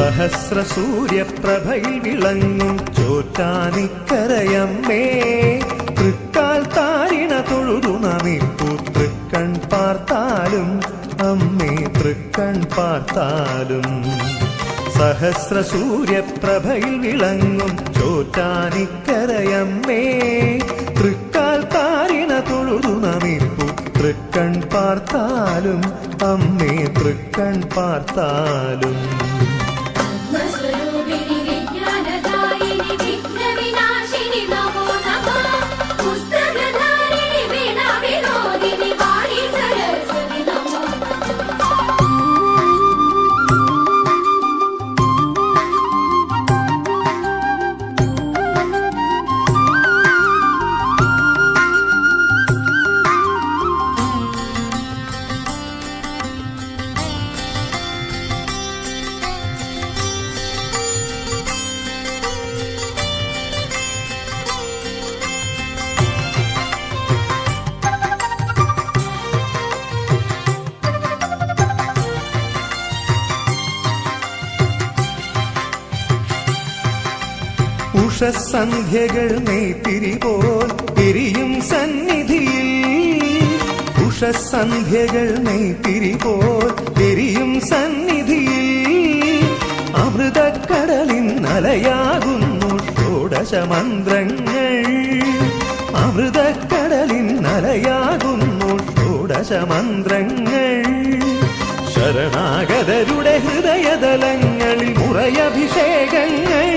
സഹസ്ര സൂര്യപ്രഭയിൽ വിളങ്ങും ചോറ്റാനിക്കരയമ്മേ. തൃക്കാൽ താരിണ തൊഴുതു നമിപ്പു തൃക്കൺ പാർത്താലും അമ്മേ തൃക്കൺ പാർത്താലും. സഹസ്ര സൂര്യപ്രഭയിൽ വിളങ്ങും ചോറ്റാനിക്കരയമ്മേ. തൃക്കാൽ താരിണ തൊഴുതു നമിപ്പു തൃക്കൺ പാർത്താലും അമ്മേ തൃക്കൺ പാർത്താലും. ഉഷസന്ധ്യകൾ നെയ്ത്തിരി പോൽ തിരിയും സന്നിധിയിൽ. ഉഷസന്ധ്യകൾ നെയ്ത്തിരി പോൽ തിരിയും സന്നിധിയിൽ. അമൃതക്കടലിൻ അലയാകുന്നു ഷോഡശമന്ത്രങ്ങൾ. അമൃതക്കടലിൻ അലയാകുന്നു ഷോഡശമന്ത്രങ്ങൾ. ശരണാഗതരുടെ ഹൃദയതലങ്ങളിൽ മുറയഭിഷേകങ്ങൾ.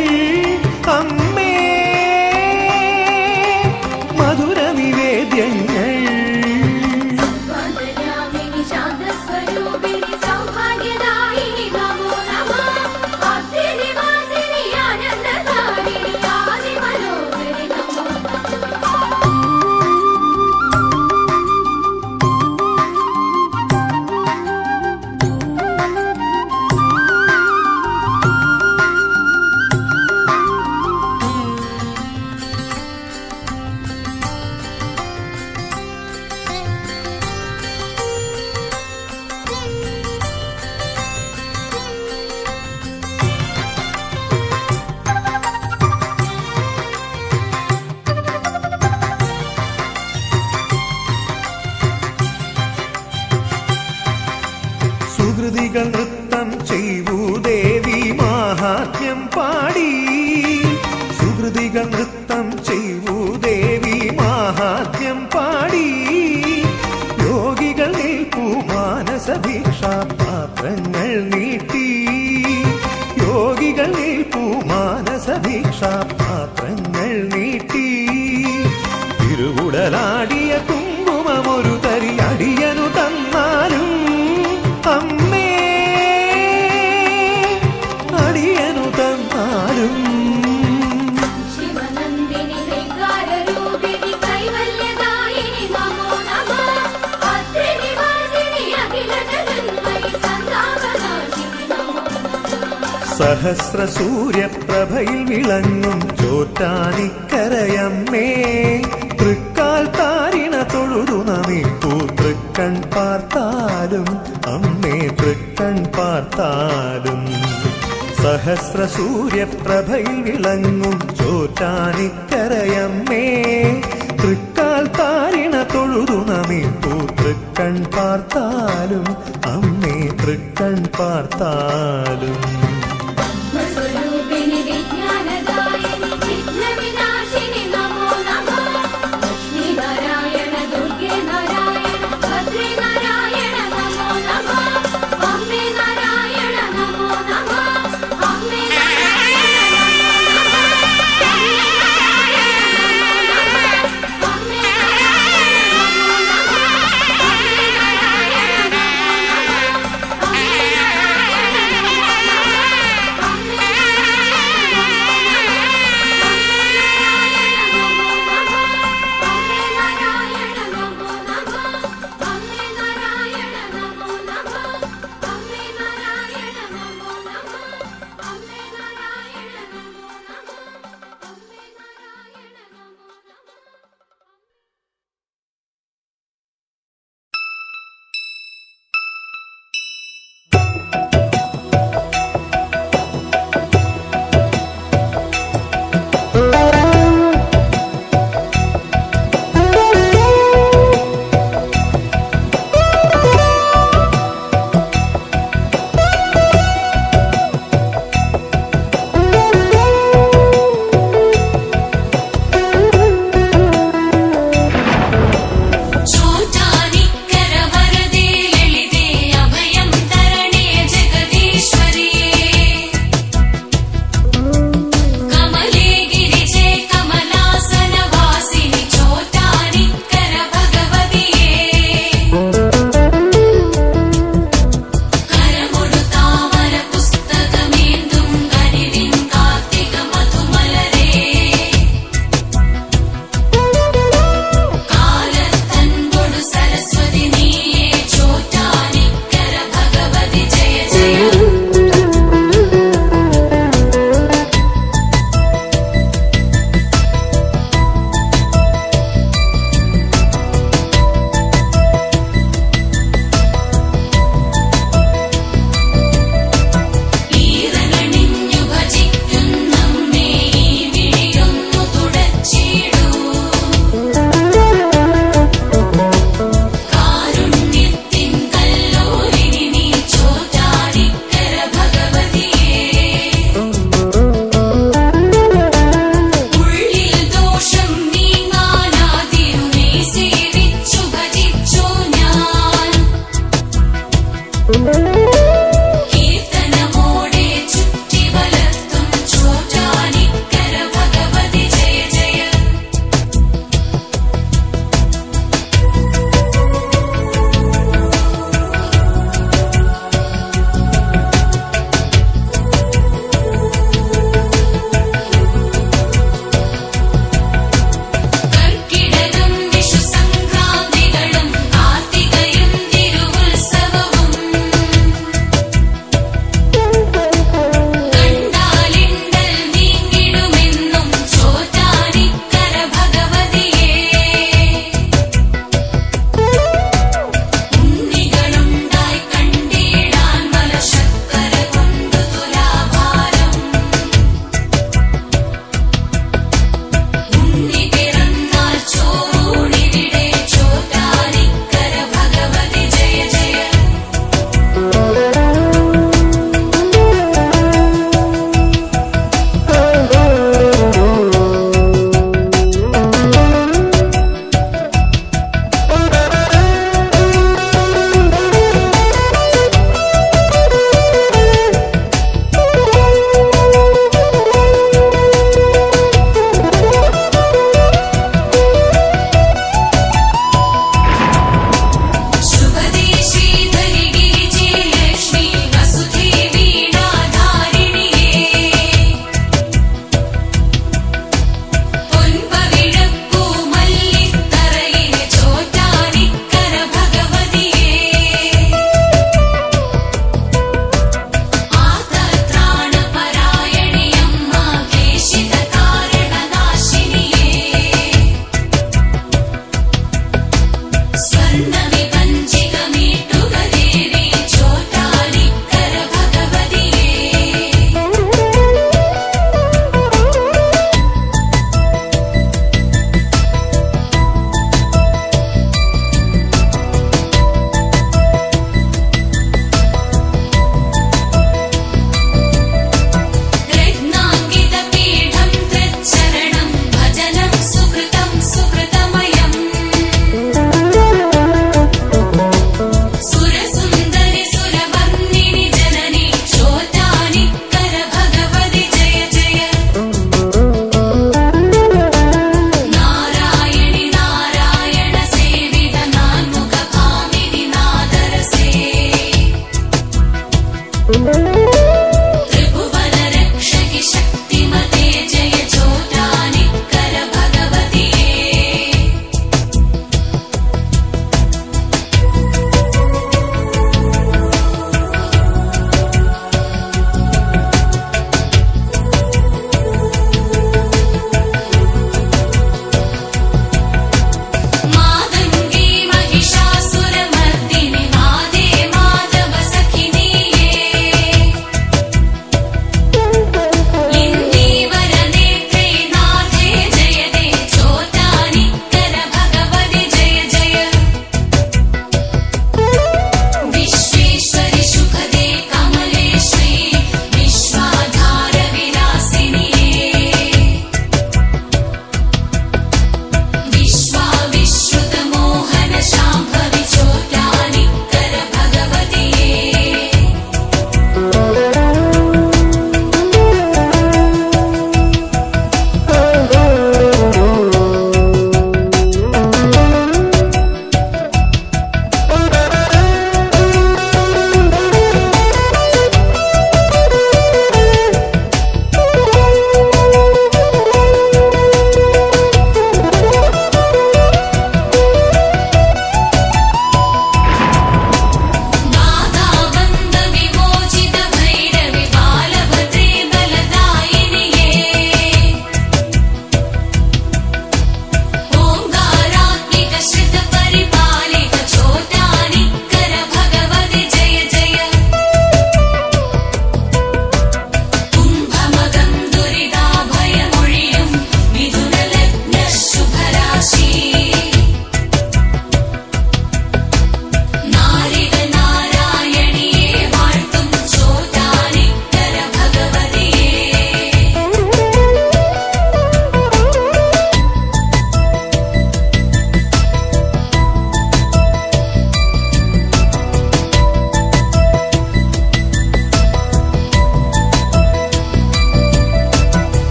जगदीशा സഹസ്ര സൂര്യപ്രഭയിൽ വിളങ്ങും ചോറ്റാനിക്കരയമ്മേ. തൃക്കാൽ താരിണ തൊഴുതു നമിപ്പൂ തൃക്കൺ പാർത്താലും അമ്മേ തൃക്കൺ പാർത്താലും. സഹസ്ര സൂര്യപ്രഭയിൽ വിളങ്ങും ചോറ്റാനിക്കരയമ്മേ. തൃക്കാൽ താരിണ തൊഴുതു നമിപ്പൂ തൃക്കൺ പാർത്താലും അമ്മേ തൃക്കൺ പാർത്താലും.